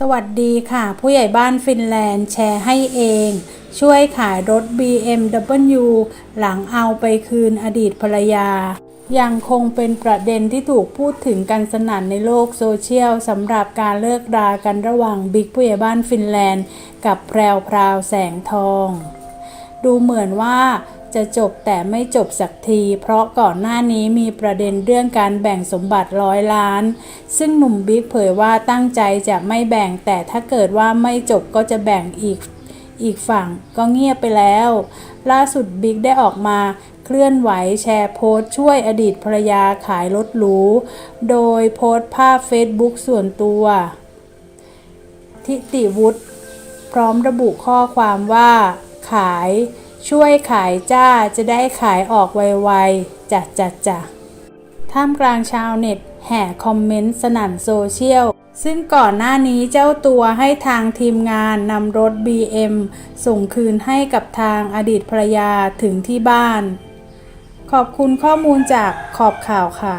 สวัสดีค่ะ ผู้ใหญ่บ้านฟินแลนด์แชร์ให้เอง ช่วยขายรถ BMW หลังเอาไปคืนอดีตภรรยา ยังคงเป็นประเด็นที่ถูกพูดถึงกันสนั่นในโลกโซเชียลสำหรับการเลิกรากันระหว่างบิ๊กผู้ใหญ่บ้านฟินแลนด์ กับแพรวพราวแสงทอง ดูเหมือนว่า จะจบแต่ไม่จบสักที เพราะก่อนหน้านี้มีประเด็นเรื่องการแบ่งสมบัติร้อยล้าน ซึ่งหนุ่มบิ๊กเผยว่าตั้งใจจะไม่แบ่งแต่ถ้าเกิดว่าไม่จบก็จะแบ่งอีกอีกฝั่งก็เงียบไปแล้ว ล่าสุดบิ๊กได้ออกมาเคลื่อนไหวแชร์โพสต์ช่วยอดีตภรรยาขายรถหรู โดยโพสต์ภาพเฟซบุ๊กส่วนตัว ทิติวุฒิพร้อมระบุข้อความว่าขาย ช่วยขายจ้าจะได้ขายออกไวๆจัดจัดจ้ะท่ามกลางชาวเน็ตแห่คอมเมนต์สนั่นโซเชียล ซึ่งก่อนหน้านี้เจ้าตัวให้ทางทีมงานนำรถ BM ส่งคืนให้กับทางอดีตภรรยาถึงที่บ้าน ขอบคุณข้อมูลจากขอบข่าวค่ะ